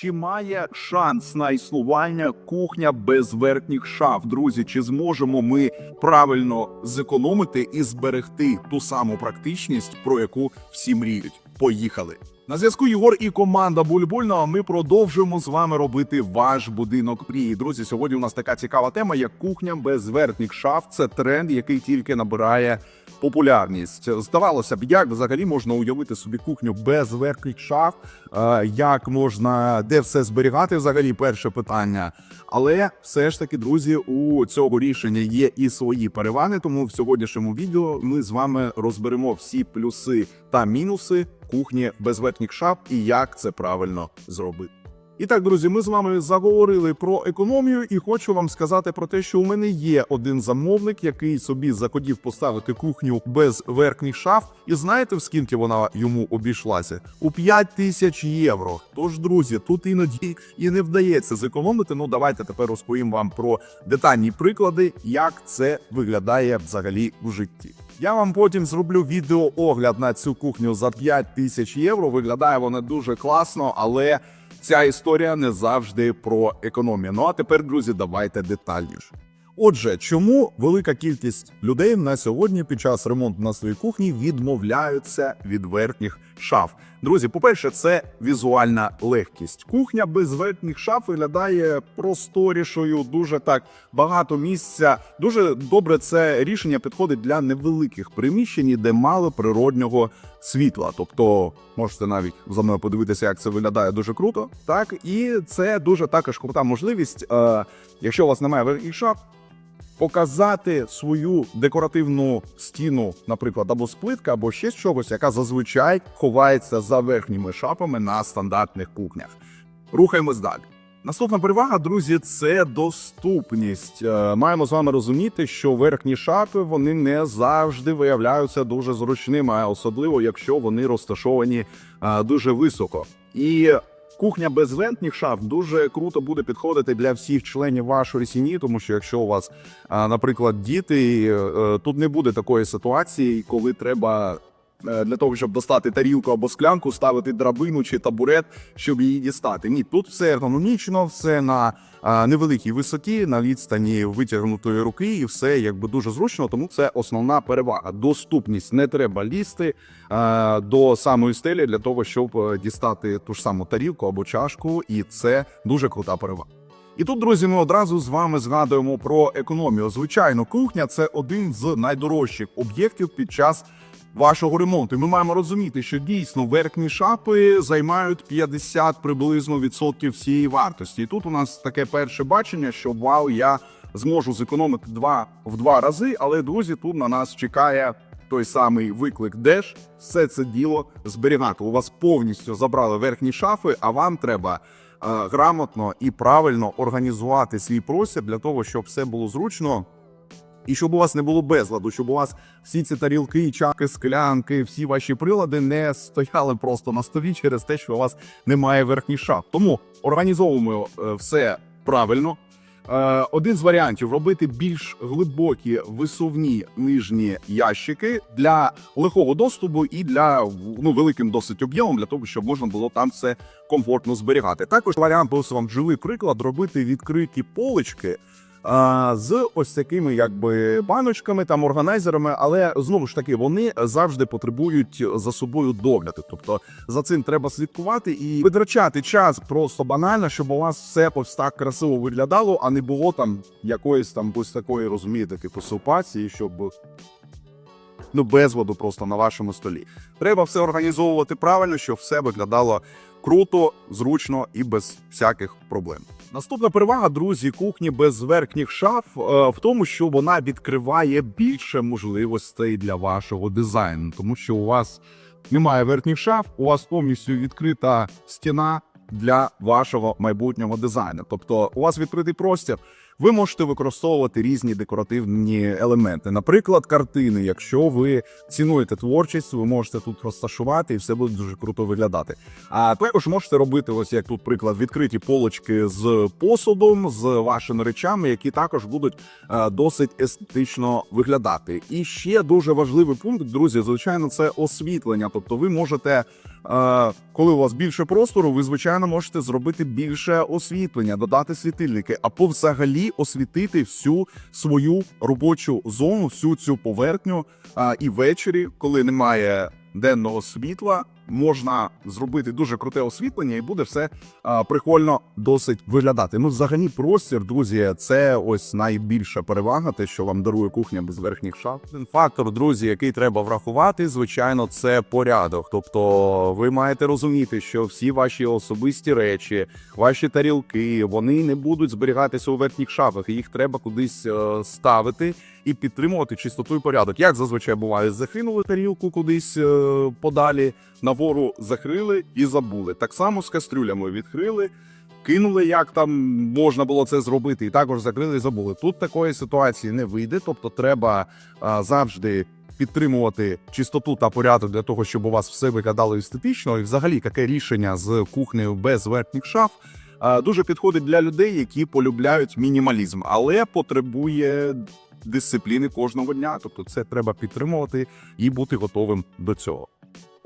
Чи має шанс на існування кухня без верхніх шаф? Друзі, чи зможемо ми правильно зекономити і зберегти ту саму практичність, про яку всі мріють? Поїхали! На зв'язку Єгор і команда Бульбульного. Ми продовжуємо з вами робити ваш будинок мрії. Друзі, сьогодні у нас така цікава тема, як кухня без верхніх шаф. Це тренд, який тільки набирає популярність. Здавалося б, як взагалі можна уявити собі кухню без верхніх шаф, Е, як можна де все зберігати? Взагалі, перше питання. Але все ж таки, друзі, у цього рішення є і свої переваги. Тому в сьогоднішньому відео ми з вами розберемо всі плюси та мінуси кухні без верхніх шаф і як це правильно зробити. І так, друзі, ми з вами заговорили про економію, і хочу вам сказати про те, що у мене є один замовник, який собі захотів поставити кухню без верхніх шаф. І знаєте, в скільки вона йому обійшлася? У 5 тисяч євро. Тож, друзі, тут іноді і не вдається зекономити. Ну давайте тепер розповім вам про детальні приклади, як це виглядає взагалі в житті. Я вам потім зроблю відеоогляд на цю кухню за 5 тисяч євро. Виглядає вона дуже класно, але ця історія не завжди про економію. Ну а тепер, друзі, давайте детальніше. Отже, чому велика кількість людей на сьогодні під час ремонту на своїй кухні відмовляються від верхніх шаф? Друзі, по-перше, це візуальна легкість. Кухня без верхніх шаф виглядає просторішою, дуже так багато місця. Дуже добре це рішення підходить для невеликих приміщень, де мало природнього світла. Тобто можете навіть за мною подивитися, як це виглядає дуже круто. Так, і це дуже також крута можливість, е, якщо у вас немає верхніх шаф, показати свою декоративну стіну, наприклад, або з плитка, або ще чогось, яка зазвичай ховається за верхніми шапами на стандартних кухнях. Рухаємось далі. Наступна перевага, друзі, це доступність. Е, Маємо з вами розуміти, що верхні шапи вони не завжди виявляються дуже зручними, особливо якщо вони розташовані е, дуже високо. І кухня без верхніх шаф дуже круто буде підходити для всіх членів вашої сім'ї, тому що якщо у вас, е, наприклад, діти, тут не буде такої ситуації, коли треба. Е, Для того щоб достати тарілку або склянку, ставити драбину чи табурет, щоб її дістати. Ні, тут все ергономічно, все на невеликій висоті, на відстані витягнутої руки, і все якби дуже зручно. Тому це основна перевага. Доступність не треба лізти до самої стелі для того, щоб е, дістати ту ж саму тарілку або чашку, і це дуже крута перевага. І тут, друзі, ми одразу з вами згадуємо про економію. Звичайно, кухня це один з найдорожчих об'єктів під час вашого ремонту. Ми маємо розуміти, що дійсно верхні шапи займають 50 приблизно відсотків всієї вартості. І тут у нас таке перше бачення, що вау, я зможу зекономити два в два рази. Але друзі, тут на нас чекає. Той самий виклик Деш, все це діло зберігати. У вас повністю забрали верхні шафи, а вам треба е, грамотно і правильно організувати свій простір для того, щоб все було зручно. І щоб у вас не було безладу, щоб у вас всі ці тарілки, чаки, склянки, всі ваші прилади не стояли просто на столі через те, що у вас немає верхніх шаф. Тому організовуємо е, все правильно. Е, Один з варіантів робити більш глибокі висувні нижні ящики для легкого доступу і для ну великим досить об'ємом, для того, щоб можна було там все комфортно зберігати. Також варіант ось вам живий приклад робити відкриті полички. З ось такими, якби баночками, там органайзерами, але знову ж таки вони завжди потребують за собою догляду. Тобто за цим треба слідкувати і витрачати час просто банально, щоб у вас все ось так красиво виглядало, а не було там якоїсь там ось такої, розумієте, типу супації, щоб ну безладу просто на вашому столі. Треба все організовувати правильно, щоб все виглядало круто, зручно і без всяких проблем. Наступна перевага, друзі, кухні без верхніх шаф е, в тому, що вона відкриває більше можливостей для вашого дизайну, тому що у вас немає верхніх шаф, у вас повністю відкрита стіна для вашого майбутнього дизайну. Тобто, у вас відкритий простір, ви можете використовувати різні декоративні елементи. Наприклад, картини. Якщо ви цінуєте творчість, ви можете тут розташувати і все буде дуже круто виглядати. А також можете робити, ось як тут приклад, відкриті полочки з посудом, з вашими речами, які також будуть е, досить естетично виглядати. І ще дуже важливий пункт, друзі, звичайно, це освітлення. Тобто, ви можете, е, коли у вас більше простору, ви звичайно можете зробити більше освітлення, додати світильники, або взагалі освітити всю свою робочу зону, всю цю поверхню. А, і ввечері, коли немає денного світла, можна зробити дуже круте освітлення, і буде все а, прикольно досить виглядати. Ну, взагалі, простір, друзі, це ось найбільша перевага, те, що вам дарує кухня без верхніх шаф. Один фактор, друзі, який треба врахувати, звичайно, це порядок. Тобто, ви маєте розуміти, що всі ваші особисті речі, ваші тарілки, вони не будуть зберігатися у верхніх шафах. Їх треба кудись е, ставити і підтримувати чистоту і порядок. Як зазвичай буває, закинули тарілку кудись е, подалі, навору закрили і забули. Так само з кастрюлями відкрили. Кинули, як там можна було це зробити, і також закрили і забули. Тут такої ситуації не вийде, тобто треба а, завжди підтримувати чистоту та порядок для того, щоб у вас все виглядало естетично. І взагалі таке рішення з кухнею без верхніх шаф а, дуже підходить для людей, які полюбляють мінімалізм, але потребує дисципліни кожного дня. Тобто, це треба підтримувати і бути готовим до цього.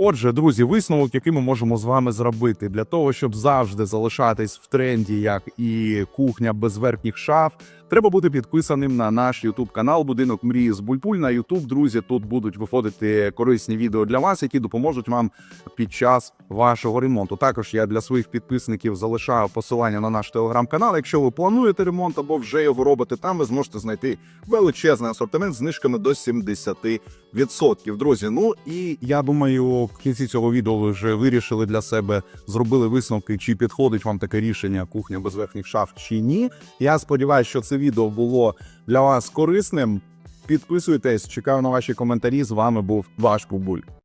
Отже, друзі, висновок, який ми можемо з вами зробити для того, щоб завжди залишатись в тренді, як і кухня без верхніх шаф, треба бути підписаним на наш YouTube канал Будинок мрії з Бульпуль на YouTube. Друзі, тут будуть виходити корисні відео для вас, які допоможуть вам під час вашого ремонту. Також я для своїх підписників залишаю посилання на наш телеграм-канал. Якщо ви плануєте ремонт або вже його робите, там ви зможете знайти величезний асортимент з знижками до 70%. Друзі, ну і я думаю, в кінці цього відео ви вже вирішили для себе, зробили висновки, чи підходить вам таке рішення кухня без верхніх шаф чи ні. Я сподіваюся, що це відео було для вас корисним. Підписуйтесь, чекаю на ваші коментарі. З вами був ваш Бубуль.